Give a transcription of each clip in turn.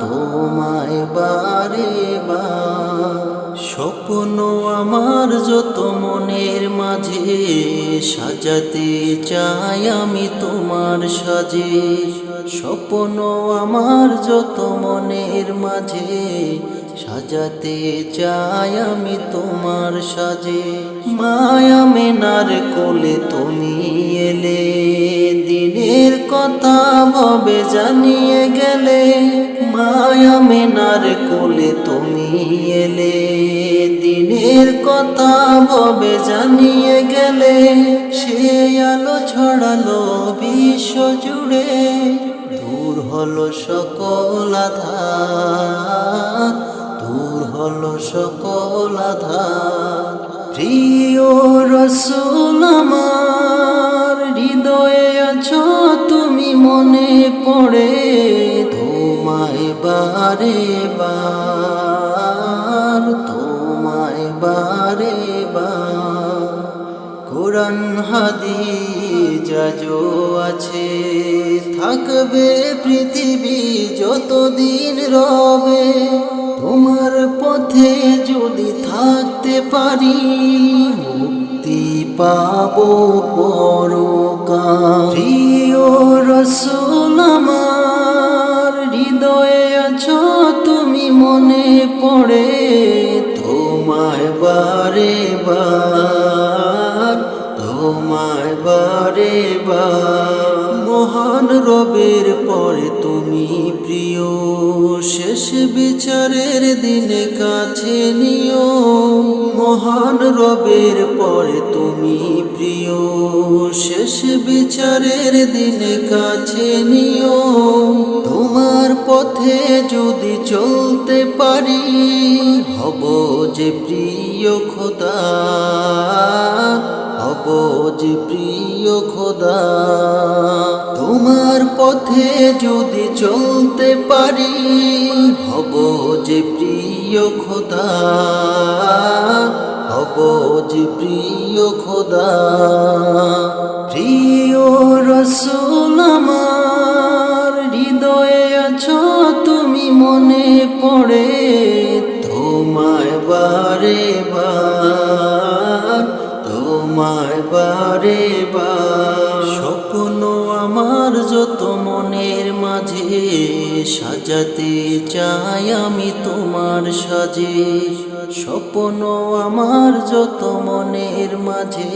তোমায় বারে বার। স্বপ্ন আমার যত মনের মাঝে, সাজাতে চাই আমি তোমার সাজে। স্বপ্ন আমার যত মনের মাঝে, সাজাতে চাই আমি তোমার সাজে। মায়া মেনার কোলে তুমি এলে, দিনের কথা ভবে জানিয়ে গেলে। মায়া মেনার কোলে তুমি এলে, দিনের কথা ভবে জানিয়ে গেলে, সে আলো ছড়ালো বিশ্ব জুড়ে, দূর হলো সকল দূর হলো সকল প্রিয় রসুল আমার, হৃদয়ে আছো তুমি মনে পড়ে। তোমায় বারে বার, তোমায় বারে বার। কোরআন হাদিজাজো আছে, থাকবে পৃথিবী যতদিন রবে। তোমার পথে যদি থাকতে পারি, মুক্তি পাবো পরকাল। প্রিয় রসুল আমার পড়ে তোমায় বারে বার, তোমায় বার মহান রবের পরে তুমি প্রিয়, শেষ বিচারের দিনে কাছে নিও মহান রবের পরে তুমি প্রিয়, শেষ বিচারের দিনে কাছে নিও তোমার পথে যদি চলতে পারি, হব যে প্রিয় খোদা, হব যে প্রিয় খোদা। তোমার পথে যদি চলতে পারি, হব যে প্রিয় খোদা, হব যে প্রিয় খোদা। প্রিয় রসুল আমার মনে পড়ে তোমায় বারে বার, তোমায় বারে বার। স্বপ্ন আমার যত মনের মাঝে, সাজাতে চাই আমি তোমার সাজে। স্বপ্ন আমার যত মনের মাঝে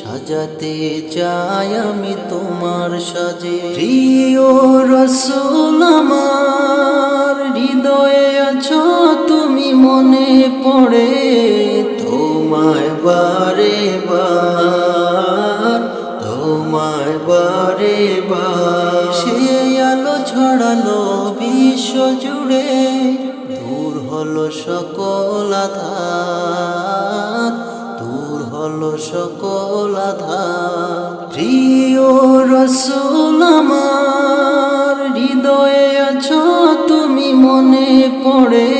সাজাতে চাই আমি তোমার সাজে। প্রিয় রসুল আমার, হৃদয়ে আছো তুমি, মনে পড়ে তোমায় বারে বার, তোমায় বারে বার। সে আলো ছড়ালো বিশ্ব জুড়ে, দূর হলো সকল আধার। হলো সকল প্রিয় রসুল আমার হৃদয়ে আছো তুমি মনে পড়ে